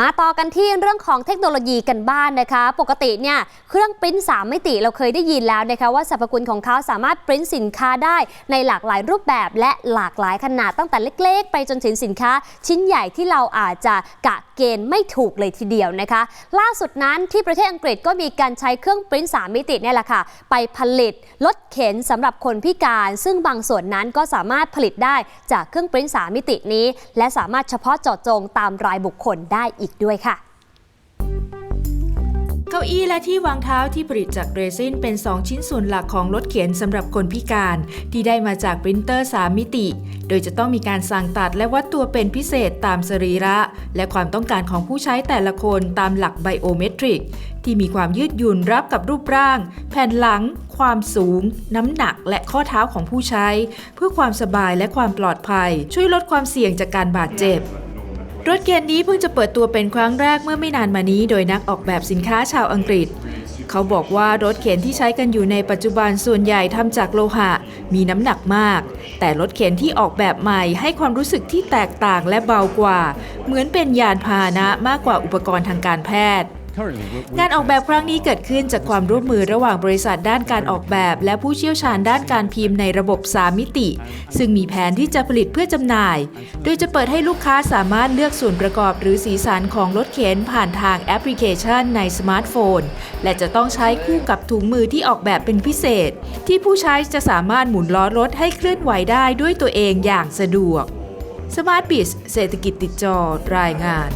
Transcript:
มาต่อกันที่เรื่องของเทคโนโลยีกันบ้านนะคะ ปกติเนี่ยเครื่องปริ้น3มิติเราเคยได้ยินแล้วนะคะว่าสรรพคุณของเขาสามารถปริ้นสินค้าได้ในหลากหลายรูปแบบและหลากหลายขนาดตั้งแต่เล็ก ๆ ไปจนถึงสินค้า ชิ้นใหญ่ที่เราอาจจะกะเกณฑ์ไม่ถูกเลยทีเดียวนะคะ ล่าสุดนั้นที่ประเทศอังกฤษก็มีการใช้เครื่องปริ้น3มิติเนี่ยแหละค่ะไปผลิตรถเข็นสำหรับคนพิการ ซึ่งบางส่วนนั้นก็สามารถผลิตได้จากเครื่องปริ้น3มิตินี้ และสามารถเฉพาะเจาะจงตามรายบุคคลได้อีกด้วยค่ะ เก้าอี้และที่วางเท้าที่ผลิตจากเรซินเป็น 2 ชิ้นส่วนหลักของรถเข็นสำหรับคนพิการ ที่ได้มาจากปรินเตอร์ 3 มิติ โดยจะต้องมีการสั่งตัดและวัดตัวเป็นพิเศษตามสรีระ และความต้องการของผู้ใช้แต่ละคนตามหลักไบโอเมตริก ที่มีความยืดหยุ่นรับกับรูปร่าง แผ่นหลังความสูง น้ำหนักและข้อเท้าของผู้ใช้ เพื่อความสบายและความปลอดภัย ช่วยลดความเสี่ยงจากการบาดเจ็บ รถเกียร์นี้เพิ่งจะเปิดตัวเป็นครั้งแรกเมื่อไม่นานมานี้ โดยนักออกแบบสินค้าชาวอังกฤษ เขาบอกว่ารถเข็นที่ใช้กันอยู่ในปัจจุบันส่วนใหญ่ทำจากโลหะ มีน้ำหนักมาก แต่รถเข็นที่ออกแบบใหม่ให้ความรู้สึกที่แตกต่างและเบากว่า เหมือนเป็นยานพาหนะมากกว่าอุปกรณ์ทางการแพทย์ งานออกแบบครั้งนี้เกิดขึ้นจากความร่วมมือระหว่างบริษัทด้านการออกแบบ และผู้เชี่ยวชาญด้านการพิมพ์ในระบบ 3 มิติ ซึ่งมีแผนที่จะผลิตเพื่อจำหน่าย โดยจะเปิดให้ลูกค้าสามารถเลือกส่วนประกอบหรือสีสันของรถเข็นผ่านทางแอปพลิเคชันในสมาร์ทโฟน และจะต้องใช้คู่กับถุงมือที่ออกแบบเป็นพิเศษ ที่ผู้ใช้จะสามารถหมุนล้อรถให้เคลื่อนไหวได้ด้วยตัวเองอย่างสะดวกสมาร์ทบิสเศรษฐกิจติดจอรายงาน